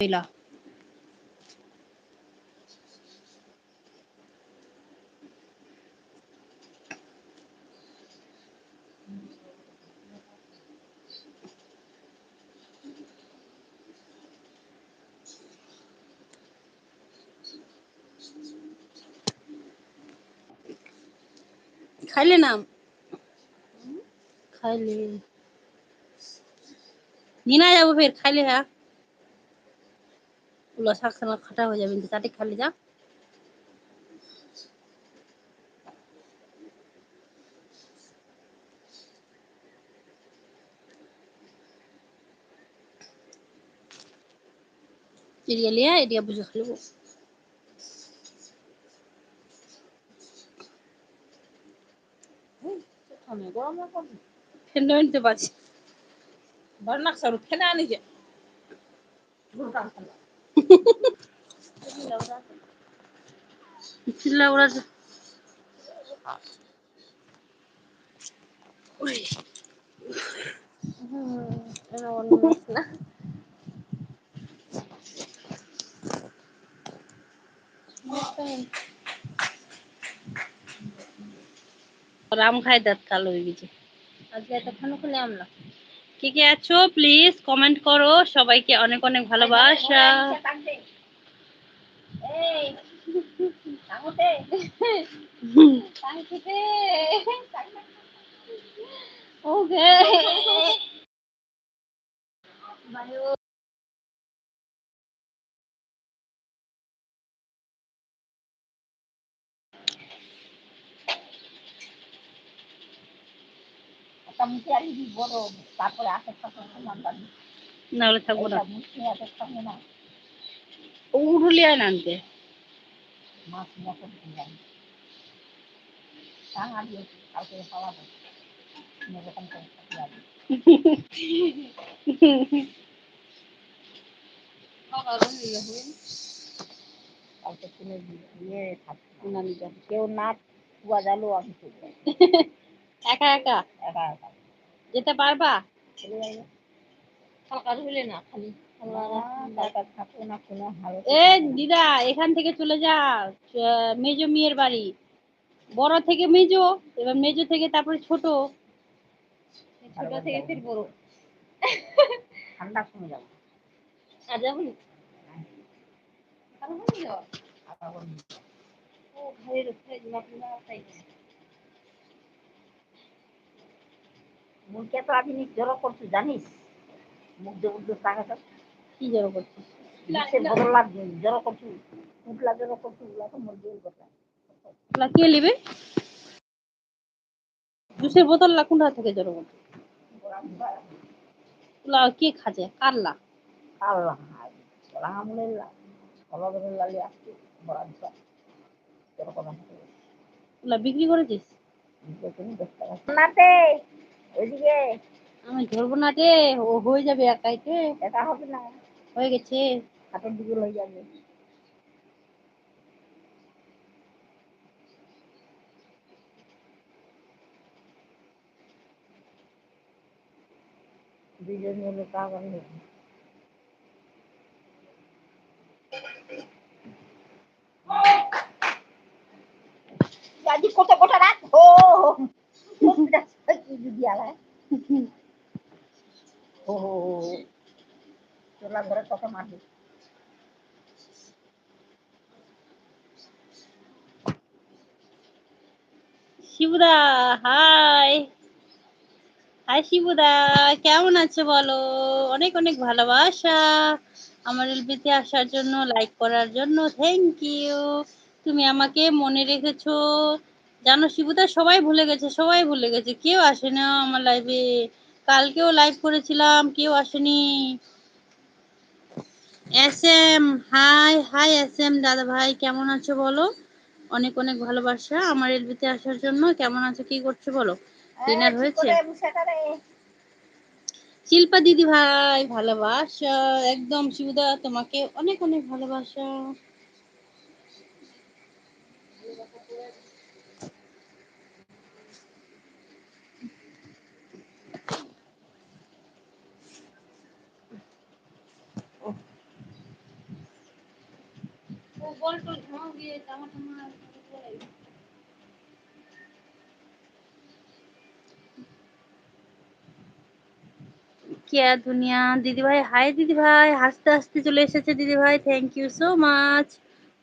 পেলা खाइले ना खाइले नीना जाबो फिर खाइले है পুলা শাক খানা খাটা হয়ে যাবে তাতে খালি যা। এরিয়া লিয়া এরিয়া বুঝে খালি ফেন্ডা পারছি। kena ni je. চিল্লা ওরা রাম খাই দাঁত কালো হয়ে গেছে আজকে এতক্ষণ খুলে আমলা কে কে আছো? প্লিজ কমেন্ট করো। সবাইকে অনেক অনেক ভালোবাসা। এই আর কি বড়? তারপরে থাকব না। না। মাছ মতো জানি এরকম করে কেউ না কুয়া জালো আমি একা একা? একা একা। যেতে পারবা? যাবে না খালি এ দিদা এখান থেকে চলে যা মেজো মেয়ের বাড়ি। বড় থেকে মেজো এবার মেজো থেকে তারপরে ছোট। ছোট থেকে ফির বড়। ঠান্ডার সময় যাব। আর ও ঘরের উপরে তাই মুখে তো আমি জড়ো করছি জানিস? মুখ দিয়ে উঠতে থাকে তো কি জড়ো করছিস সে বদলা জড়ো করছি। উঠলা জড়ো করছি উঠলা তো মুখ কথা কে নেবে? জুসের বোতল লা কোনটা থেকে জড়ো কে খাজে কারলা? বিক্রি করেছিস? নাতে ওইদিকে আমি ধরবো না রে ও হয়ে যাবে একাইতে একা হবে না। হয়ে গেছে। হাতের দিকে হয়ে যাবে। দুজন মিলে নেবে Berat kota mati. শিবুদা, হাই। হাই শিবুদা, কেমন আছে বলো? অনেক অনেক ভালোবাসা। আমার এলবিতে আসার জন্য লাইক করার জন্য থ্যাংক ইউ তুমি আমাকে মনে রেখেছো। জানো শিবুদা সবাই ভুলে গেছে সবাই ভুলে গেছে। কেউ আসে না আমার লাইভে কালকেও লাইভ করেছিলাম কেউ আসেনি। S M hi hi S M দাদা ভাই কেমন আছো বলো? অনেক অনেক ভালোবাসা আমার এলবিতে আসার জন্য। কেমন আছো কি করছ বলো? ডিনার হয়েছে? শিল্পা দিদি ভাই ভালোবাসা। একদম শিবুদা তোমাকে অনেক অনেক ভালোবাসা। কেয়া দুনিয়া দিদি ভাই হাই দিদি ভাই হাসতে হাসতে চলে এসেছে দিদি ভাই থ্যাংক ইউ সো মাচ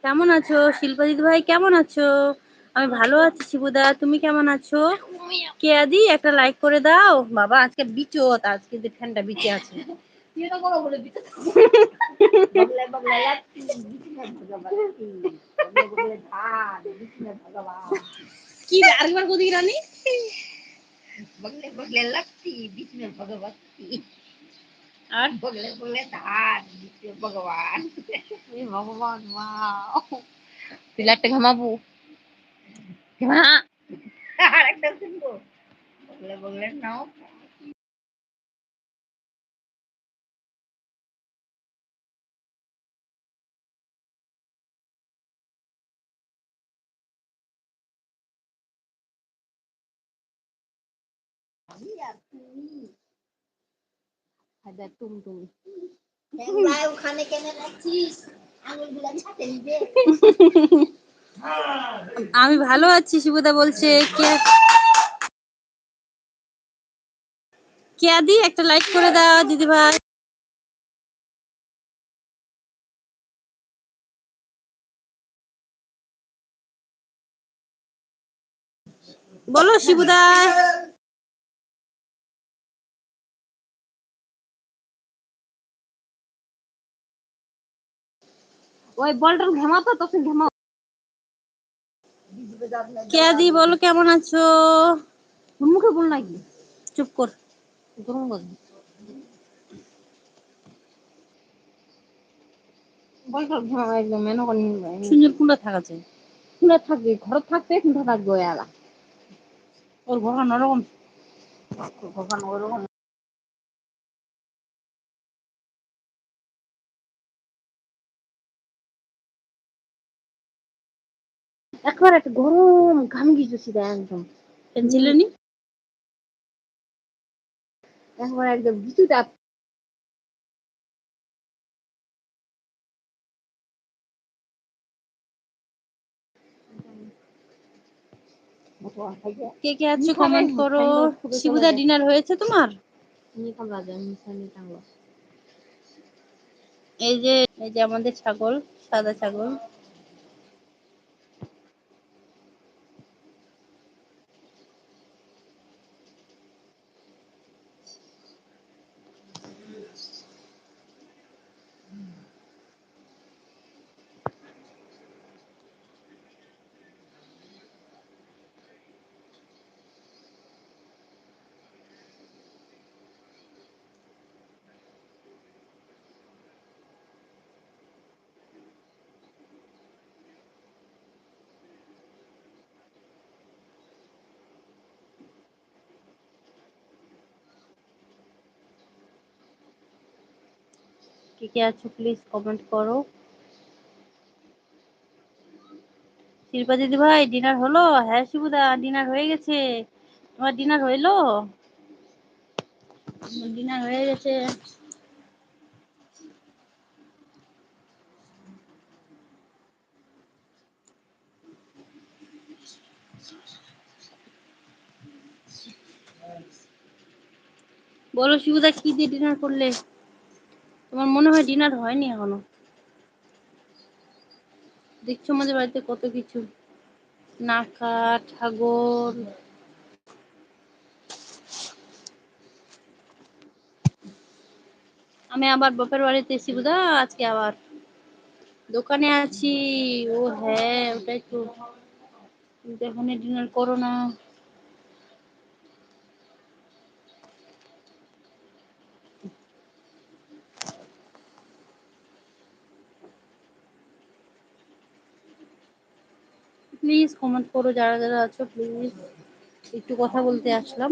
কেমন আছো? শিল্পা দিদি ভাই কেমন আছো? আমি ভালো আছি শিবুদা তুমি কেমন আছো? কেয়া দি একটা লাইক করে দাও। বাবা আজকে বিচত আজকে যে ফ্যানটা বিচে আছে। Iya, kan Yun ang mga ulo dito. Bagla maglalati. Dito na maglalati. Bagla maglalatan. Dito na magawa. Kira, ariwan ko dira ni. Bagla maglalati. Dito na magawati. At? Bagla maglalatan. Wow. Pila tengah mabu. Gimana? Harap daw ko. Bagla maglalati. আমি তুমি ওখানে কেন রাখছিস আঙুলগুলো ছাতে আমি ভালো আছি শিবুদা বলছে, কে কেয়া দি একটা লাইক করে দাও, দিদি ভাই। বলো শিবুদা ওই বলটার ঘামাতো তখন ঘামাও। কেয়া দি বলো কেমন আছো? মুখে বল নাকি। চুপ কর। গরম গরম বলটার ঘামা একদম করে নিবে সুন্দর কুন্ডা থাকা চাই খুলে থাকবে ঘর থাকতে কিন্তু থাকবে ওই আলা। ওর ঘর নরকম কখন ওরকম একবার একটা গরম ঘাম গিয়েছি একদম। পেন্সিলেনি? একবার একদম কিছুটা কে কে আছো নি কমেন্ট করো। শিবুদা ডিনার হয়েছে তোমার এই যে এই যে আমাদের ছাগল সাদা ছাগল কে কে আছো প্লিজ কমেন্ট করো। শিল্পা দিদি ভাই ডিনার হলো? হ্যাঁ শিবুদা ডিনার হয়ে গেছে। তোমার ডিনার হইল? ডিনার হয়ে গেছে। বলো শিবুদা কি দিয়ে ডিনার করলে? তোমার মনে হয় ডিনার হয়নি এখনও? দেখছ আমাদের বাড়িতে কত কিছু? নাকা ছাগল। আমি আবার বাপের বাড়িতে এসি বুদা আজকে আবার। দোকানে আছি। ও হ্যাঁ ওটাই তো। কিন্তু এখনই ডিনার করো না। প্লিজ কমেন্ট করো, যারা যারা আছো প্লিজ একটু কথা বলতে আসলাম।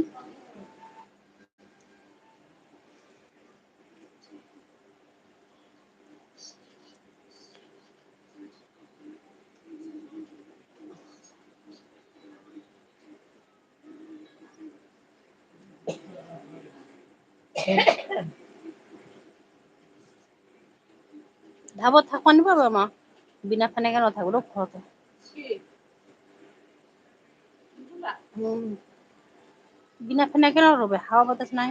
ধাবত থাকবানি পাবা মা? বিনা ফ্যানে কেন থাকব খরচ বিনা ফ্যানে কেন রবে হাওয়া বাতাস নাই।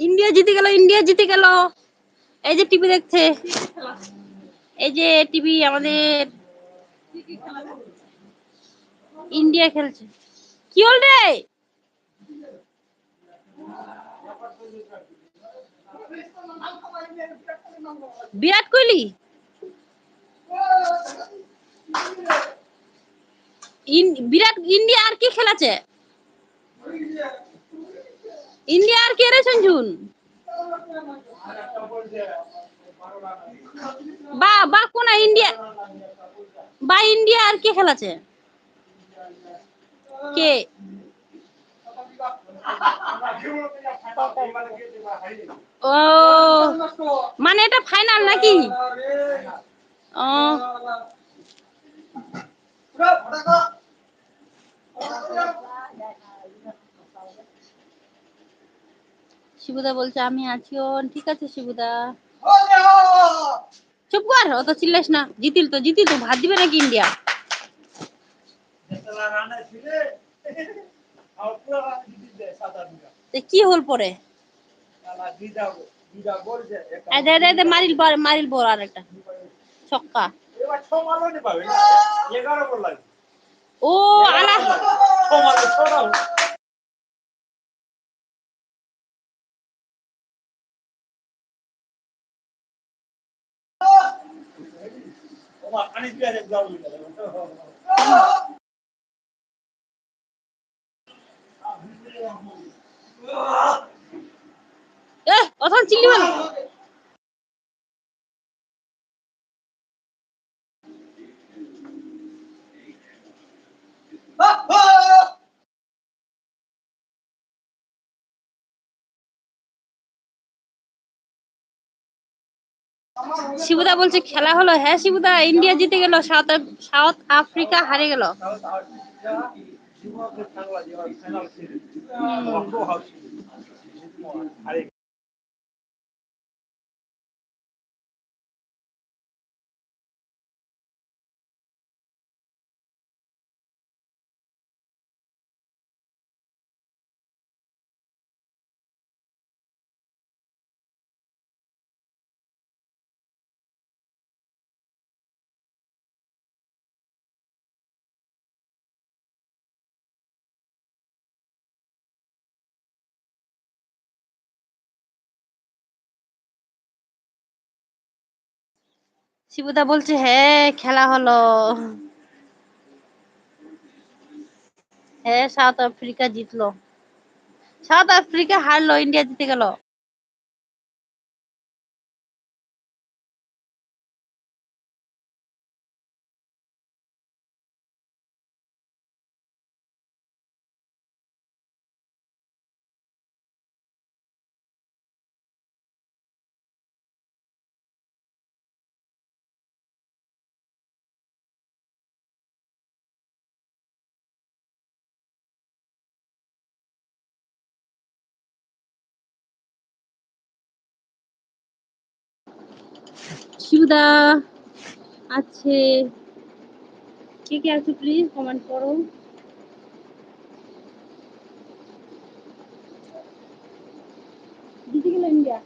ইন্ডিয়া জিতে গেল, ইন্ডিয়া জিতে গেল। এই যে টিভি দেখছে। এই যে টিভি আমাদের ইন্ডিয়া খেলছে। কি হল রে? বিরাট কোহলি? বিরাট ইন্ডিয়া আর কি খেলাছে? ইন্ডিয়া আর কে রে সঞ্জুন? বা বা কোন ইন্ডিয়া, বা ইন্ডিয়া আর কে খেলাছে? কে? ও মানে এটা ফাইনাল নাকি? ও। শিবুদা বলছে, আমি আছি ঠিক আছে শিবুদা। চুপ কর, অত চিল্লাস না, জিতিল তো জিতিল তো, ভাত দিবে নাকি ইন্ডিয়া? কি হল পরে? মারিল মারিল পর আর একটা। ছক্কা। ও আলা এ অথন চিল্লি মারো শিবুদা বলছে খেলা হলো। হ্যাঁ শিবুদা ইন্ডিয়া জিতে গেল সাউথ সাউথ আফ্রিকা হারে গেল। শিবুদা বলছে হ্যাঁ খেলা হলো। হ্যাঁ সাউথ আফ্রিকা জিতলো। সাউথ আফ্রিকা হারলো, ইন্ডিয়া জিতে গেল। শিবুদা আছে। কে কে আছে প্লিজ কমেন্ট করো। জিতে গেল ইন্ডিয়া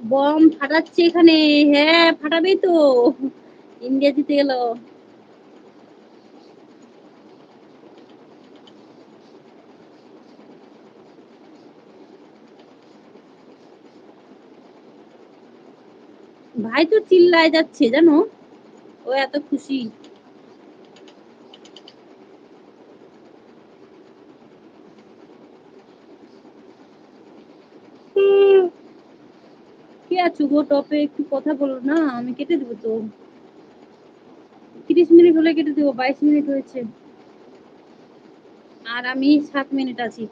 বম ফাটাচ্ছে এখানে। হ্যাঁ ফাটাবেই তো। ইন্ডিয়া জিতে গেল। ভাই তো চিল্লায় যাচ্ছে, জানো? ও এত খুশি। কে আছো গো টপে? একটু কথা বলো না, আমি কেটে দেবো তো। তিরিশ মিনিট হলে কেটে দেবো, বাইশ মিনিট হয়েছে। আর আমি সাত মিনিট আছি।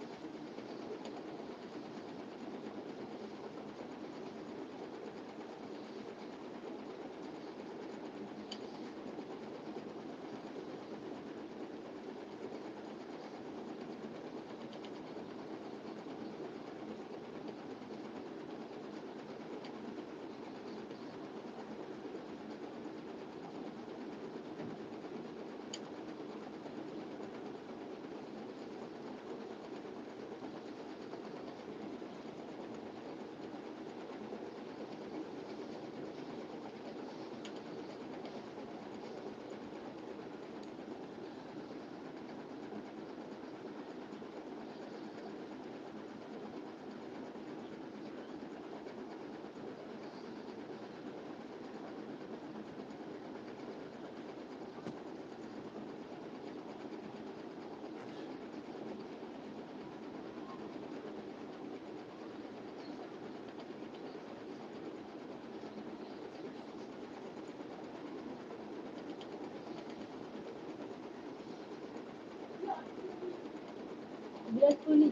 বিরাট কোহলি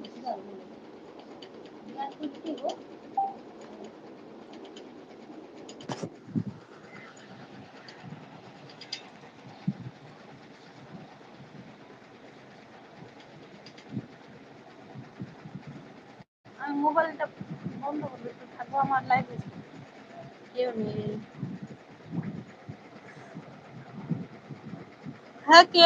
বিরাট কোহলি কে গো আমি মোবাইলটা বন্ধ করব একটু থাকব আমার লাইফে কেউ নেই হ্যাঁ কে